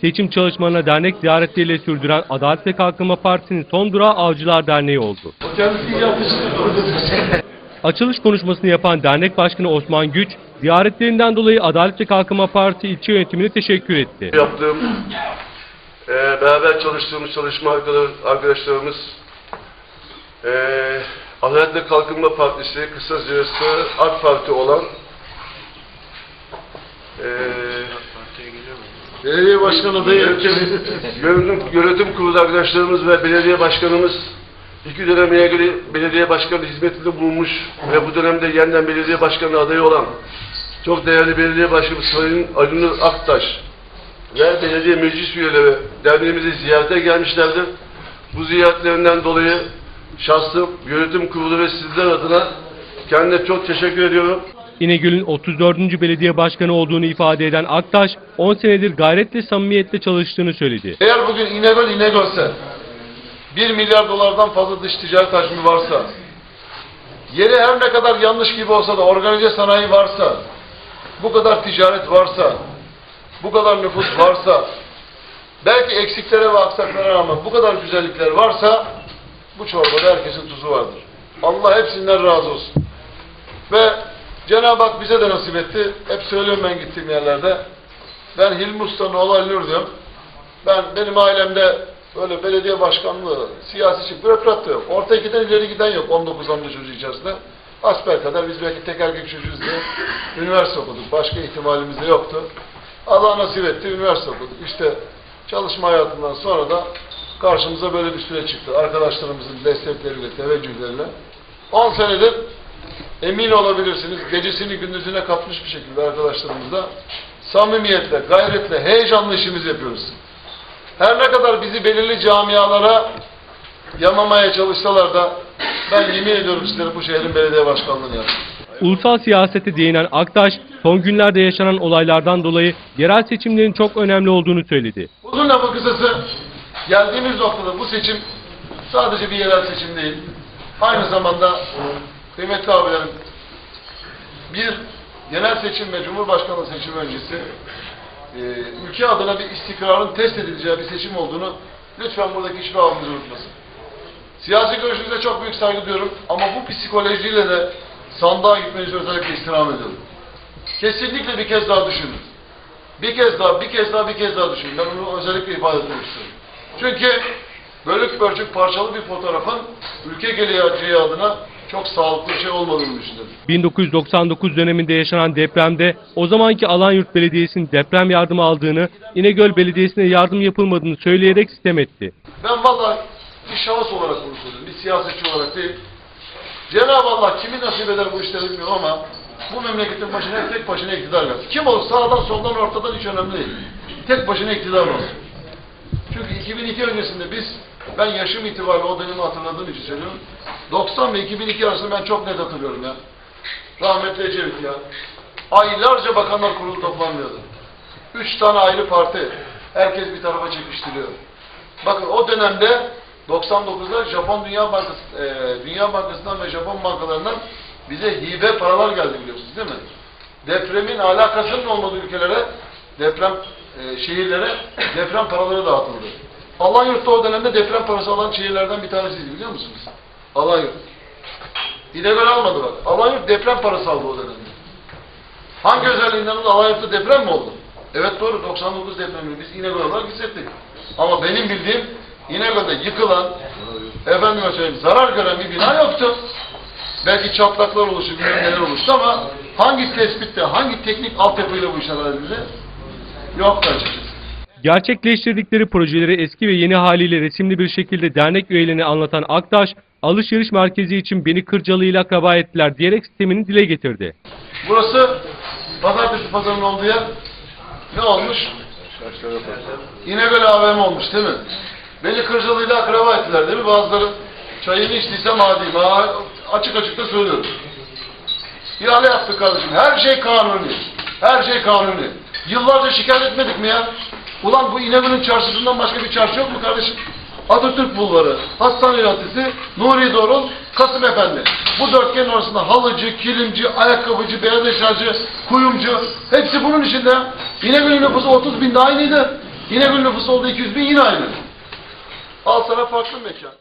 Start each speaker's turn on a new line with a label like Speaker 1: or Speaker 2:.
Speaker 1: Seçim çalışmalarına dernek ziyaretleriyle sürdüren Adalet ve Kalkınma Partisi'nin son durağı Avcılar Derneği oldu. Açılış konuşmasını yapan dernek başkanı Osman Güç, ziyaretlerinden dolayı Adalet ve Kalkınma Partisi ilçe yönetimine teşekkür etti.
Speaker 2: yaptığım, e, beraber çalıştığımız çalışma arkadaş- arkadaşlarımız, e, Adalet ve Kalkınma Partisi, kısacası AK Parti olan e, Belediye Başkanı adayı yönetim, kurulu arkadaşlarımız ve belediye başkanımız iki döneme ilgili belediye başkanı hizmetinde bulunmuş ve bu dönemde yeniden belediye başkanı adayı olan çok değerli belediye başkanımız Sayın Ali Nur Aktaş ve belediye meclis üyeleri derneğimizi ziyarete gelmişlerdir. Bu ziyaretlerinden dolayı şahsım, yönetim kurulu ve sizler adına kendine çok teşekkür ediyorum.
Speaker 1: İnegöl'ün 34. belediye başkanı olduğunu ifade eden Aktaş, 10 senedir gayretle samimiyetle çalıştığını söyledi.
Speaker 3: Eğer bugün İnegöl İnegöl'se 1 milyar dolardan fazla dış ticaret hacmi varsa yeri her ne kadar yanlış gibi olsa da organize sanayi varsa bu kadar ticaret varsa bu kadar nüfus varsa belki eksiklere ve aksaklara rağmen bu kadar güzellikler varsa bu çorbada herkesin tuzu vardır. Allah hepsinden razı olsun. Ve Cenab-ı Hak bize de nasip etti. Hep söylüyorum ben gittiğim yerlerde. Ben Hilmi Usta'nın. Ben benim ailemde böyle belediye başkanlığı, siyasi bürokrat da yok. Orta ikiden ileri giden yok 19 anlı çocuğu içerisinde. Asper kadar biz belki tek erkek çocuğuz diye üniversite okuduk. Başka ihtimalimiz de yoktu. Allah nasip etti, üniversite okuduk. İşte çalışma hayatından sonra da karşımıza böyle bir süre çıktı. Arkadaşlarımızın destekleriyle, teveccühleriyle. 10 senedir emin olabilirsiniz gecesini gündüzüne katmış bir şekilde arkadaşlarımızla samimiyetle, gayretle, heyecanlı işimizi yapıyoruz. Her ne kadar bizi belirli camialara yamamaya çalışsalar da ben yemin ediyorum sizlere bu şehrin belediye başkanlığını yaptım.
Speaker 1: Ulusal siyasete değinen Aktaş, son günlerde yaşanan olaylardan dolayı yerel seçimlerin çok önemli olduğunu söyledi.
Speaker 3: Uzun lafı kısası geldiğimiz noktada bu seçim sadece bir yerel seçim değil. Aynı zamanda kıymetli abilerim bir genel seçim ve cumhurbaşkanlığı seçimi öncesi e, ülke adına bir istikrarın test edileceği bir seçim olduğunu lütfen buradaki hiçbir abimiz unutmasın. Siyasi görüşünüze çok büyük saygı duyuyorum ama bu psikolojiyle de sandığa gitmenizi özellikle istirham ediyorum. Kesinlikle bir kez daha düşünün. Bir kez daha, bir kez daha, bir kez daha düşünün. Ben bunu özellikle ifade etmek istiyorum. Çünkü bölük pörçük parçalı bir fotoğrafın ülke geleceği adına çok sağlıklı bir şey olmadığını düşünüyorum.
Speaker 1: 1999 döneminde yaşanan depremde o zamanki Alanyurt Belediyesi'nin deprem yardımı aldığını, İnegöl Belediyesi'ne yardım yapılmadığını söyleyerek sitem etti.
Speaker 3: Ben vallahi bir şahıs olarak bunu söylüyorum. Bir siyasetçi olarak değil. Cenab-ı Allah kimi nasip eder bu işleri bilmiyorum ama bu memleketin başına tek başına iktidar gelsin. Kim olur sağdan soldan ortadan hiç önemli değil. Tek başına iktidar olsun. Çünkü 2002 öncesinde biz, ben yaşım itibariyle o dönemi hatırladığım için söylüyorum. 90 ve 2002 arasında ben çok net hatırlıyorum ya. Rahmetli Ecevit ya. Aylarca bakanlar kurulu toplanmıyordu. Üç tane ayrı parti. Herkes bir tarafa çekiştiriyor. Bakın o dönemde 99'da Japon Dünya Bankası, e, Dünya Bankası'ndan ve Japon bankalarından bize hibe paralar geldi biliyorsunuz değil mi? Depremin alakasının olmadığı ülkelere, deprem e, şehirlere deprem paraları dağıtıldı. Alanyurt'ta o dönemde deprem parası alan şehirlerden bir tanesiydi biliyor musunuz? Alanyurt. İnegöl almadı bak. Alanyurt deprem parası aldı o dönemde. Hangi özelliğinden dolayı Alanyurt'ta deprem mi oldu? Evet doğru 99 depremini biz İnegöl olarak hissettik. Ama benim bildiğim İnegöl'de yıkılan, efendime söyleyeyim zarar gören bir bina yoktu. Belki çatlaklar oluştu, bilmem neler oluştu ama hangi tespitte, hangi teknik altyapıyla bu işler halledildi? Yoktu açıkçası.
Speaker 1: Gerçekleştirdikleri projeleri eski ve yeni haliyle resimli bir şekilde dernek üyelerini anlatan Aktaş, alışveriş merkezi için beni Kırcalı ile akraba ettiler diyerek sistemini dile getirdi.
Speaker 3: Burası pazartesi pazarının olduğu yer ne olmuş? İnegöl AVM olmuş değil mi? Beni Kırcalı'yla akraba ettiler değil mi? Bazıları çayını içtiysem adiyim. Ha, açık açık da söylüyorum. İhale yaptık kardeşim. Her şey kanuni. Her şey kanuni. Yıllarca şikayet etmedik mi ya? Ulan bu İnegöl'ün çarşısından başka bir çarşı yok mu kardeşim? Atatürk Bulvarı, Hastane Yöneticisi, Nuri Dorul, Kasım Efendi. Bu dörtgenin arasında halıcı, kilimci, ayakkabıcı, beyaz eşyacı, kuyumcu hepsi bunun içinde. İnegöl'ün nüfusu 30 bin de aynıydı. İnegöl nüfusu olduğu 200 bin yine aynı. Al sana farklı mekan.